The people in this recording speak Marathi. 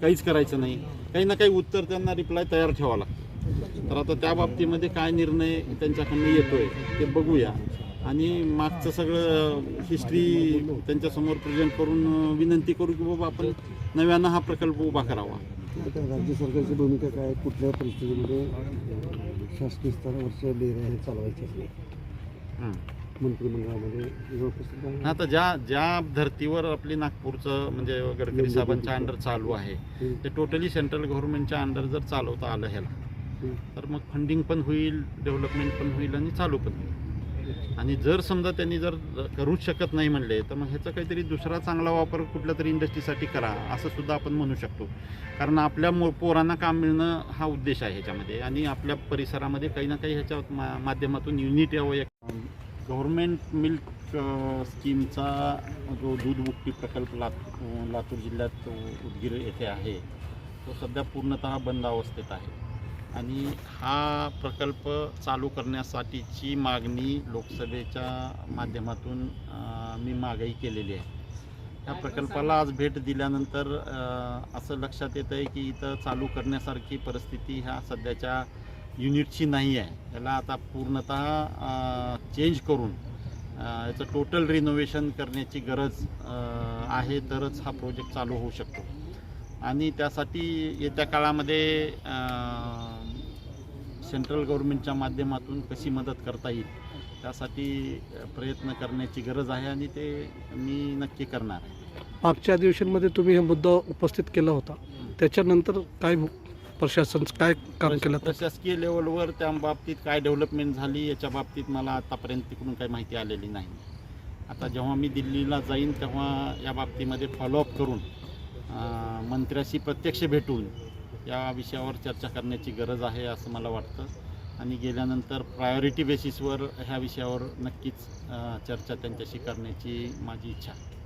काहीच करायचं नाही. काही ना काही उत्तर त्यांना रिप्लाय तयार ठेवावा लागतं. तर आता त्या बाबतीमध्ये काय निर्णय त्यांच्याकडनं येतोय ते बघूया. आणि मागचं सगळं हिस्ट्री त्यांच्यासमोर प्रेझेंट करून विनंती करू की बाबा आपण नव्यानं हा प्रकल्प उभा करावा. राज्य सरकारची भूमिका काय? कुठल्या परिस्थितीमध्ये शासकीय स्तरावरच्या डेऱ्या हे चालवायचे? हं. मंत्रिमंडळामध्ये? आता ज्या ज्या धर्तीवर आपली नागपूरचं म्हणजे गडकरी साहेबांच्या अंडर चालू आहे ते टोटली सेंट्रल गव्हर्नमेंटच्या अंडर जर चालवता आलं ह्याला. तर मग फंडिंग पण होईल डेव्हलपमेंट पण होईल आणि चालू पण होईल. आणि जर समजा त्यांनी जर करूच शकत नाही म्हणले तर मग ह्याचा काहीतरी दुसरा चांगला वापर कुठल्या तरी इंडस्ट्रीसाठी करा असं सुद्धा आपण म्हणू शकतो. कारण आपल्या मो पोरांना काम मिळणं हा उद्देश आहे ह्याच्यामध्ये. आणि आपल्या परिसरामध्ये काही ना काही ह्याच्या मा माध्यमातून युनिट यावं एक गव्हर्मेंट मिल्क स्कीमचा जो दूध मुक्ती प्रकल्प लात लातूर जिल्ह्यात उदगीर येथे आहे तो सध्या पूर्णतः बंद अवस्थेत आहे. आणि हा प्रकल्प चालू करण्यासाठीची मागणी लोकसभेच्या माध्यमातून मी मागणी केलेली आहे. त्या प्रकल्पाला आज भेट दिल्यानंतर असं लक्षात येतं आहे की इथं चालू करण्यासारखी परिस्थिती ह्या सध्याच्या युनिटची नाही आहे. याला आता पूर्णतः चेंज करून याचं टोटल रिनोव्हेशन करण्याची गरज आहे तरच हा प्रोजेक्ट चालू होऊ शकतो. आणि त्यासाठी येत्या काळामध्ये सेंट्रल गव्हर्नमेंटच्या माध्यमातून कशी मदत करता येईल त्यासाठी प्रयत्न करण्याची गरज आहे आणि ते मी नक्की करणार आहे. मागच्या अधिवेशनमध्ये तुम्ही हा मुद्दा उपस्थित केला होता. त्याच्यानंतर काय प्रशासन काय काम केलं? प्रशासकीय लेवलवर त्या बाबतीत काय डेव्हलपमेंट झाली याच्या बाबतीत मला आतापर्यंत तिकडून काही माहिती आलेली नाही. आता जेव्हा मी दिल्लीला जाईन तेव्हा या बाबतीमध्ये फॉलोअप करून मंत्र्याशी प्रत्यक्ष भेटून या विषयावर चर्चा करण्याची गरज आहे असं मला वाटतं. आणि गेल्यानंतर प्रायोरिटी बेसिसवर ह्या विषयावर नक्कीच चर्चा त्यांच्याशी करण्याची माझी इच्छा आहे.